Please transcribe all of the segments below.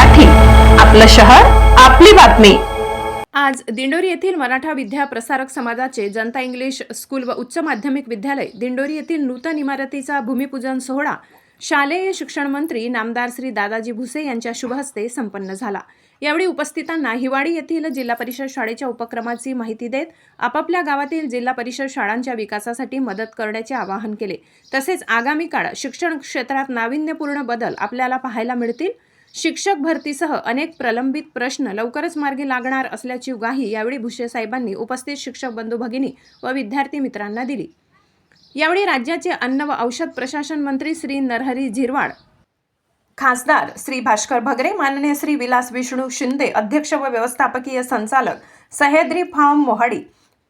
मराठी. आपलं शहर आपली बातमी. आज दिंडोरी येथील मराठा विद्या प्रसारक समाजाचे जनता इंग्लिश स्कूल व उच्च माध्यमिक विद्यालय दिंडोरी येथील नूतन इमारतीचा भूमिपूजन सोहळा शालेय शिक्षण मंत्री नामदार श्री दादाजी भुसे यांच्या शुभहस्ते संपन्न झाला. यावेळी उपस्थितांना हिवाळी येथील जिल्हा परिषद शाळेच्या उपक्रमाची माहिती देत आपापल्या गावातील जिल्हा परिषद शाळांच्या विकासासाठी मदत करण्याचे आवाहन केले. तसेच आगामी काळात शिक्षण क्षेत्रात नाविन्यपूर्ण बदल आपल्याला पाहायला मिळतील. शिक्षक भरतीसह अनेक प्रलंबित प्रश्न लवकरच मार्गी लागणार असल्याची ग्वाही यावेळी भुसे साहेबांनी उपस्थित शिक्षक बंधू भगिनी व विद्यार्थी मित्रांना दिली. यावेळी राज्याचे अन्न व औषध प्रशासन मंत्री श्री नरहरी झिरवाड खासदार श्री भास्कर भगरे माननीय श्री विलास विष्णू शिंदे अध्यक्ष व व्यवस्थापकीय संचालक सह्याद्री फार्म मोहाडी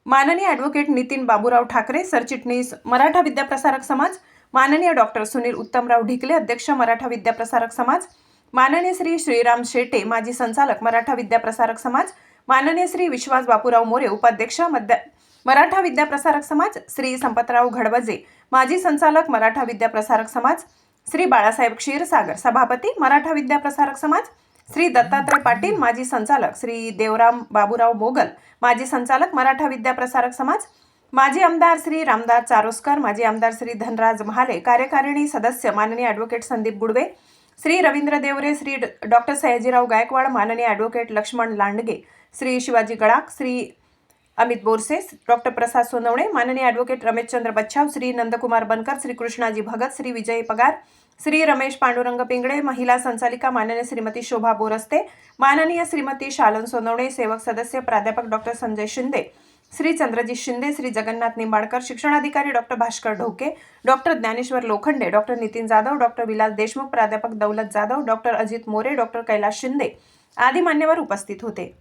माननीय ॲडव्होकेट नितीन बाबूराव ठाकरे सरचिटणीस मराठा विद्याप्रसारक समाज माननीय डॉक्टर सुनील उत्तमराव ढिकले अध्यक्ष मराठा विद्याप्रसारक समाज माननीय श्री श्रीराम शेटे माजी संचालक मराठा विद्याप्रसारक समाज माननीय श्री विश्वास बापूराव मोरे उपाध्यक्ष मध्य मराठा विद्याप्रसारक समाज श्री संपतराव घडवजे माजी संचालक मराठा विद्याप्रसारक समाज श्री बाळासाहेब क्षीरसागर सभापती मराठा विद्याप्रसारक समाज श्री दत्तात्रय पाटील माजी संचालक श्री देवराम बाबूराव मोगल माजी संचालक मराठा विद्याप्रसारक समाज माजी आमदार श्री रामदास चारोस्कर माजी आमदार श्री धनराज महाले कार्यकारिणी सदस्य माननीय ॲडव्होकेट संदीप गुडवे श्री रवींद्र देवरे श्री डॉक्टर सयाजीराव गायकवाड माननीय ॲडव्होकेट लक्ष्मण लांडगे श्री शिवाजी गडाख श्री अमित बोरसे डॉक्टर प्रसाद सोनवणे माननीय ॲडव्होकेट रमेशचंद्र बच्छाव श्री नंदकुमार बनकर श्री कृष्णाजी भगत श्री विजय पगार श्री रमेश पांडुरंग पिंगळे महिला संचालिका माननीय श्रीमती शोभा बोरस्ते माननीय श्रीमती शालन सोनवणे सेवक सदस्य प्राध्यापक डॉक्टर संजय शिंदे श्री चंद्रजीत शिंदे श्री जगन्नाथ निंबाडकर शिक्षणाधिकारी doctor Bhaskar Dhoke doctor Dnyaneshwar Lokhande doctor Nitin Jadhav doctor Vilas Deshmukh प्राध्यापक दौलत जाधव डॉक्टर अजित मोरे डॉक्टर कैलास शिंदे आदी मान्यवर उपस्थित होते.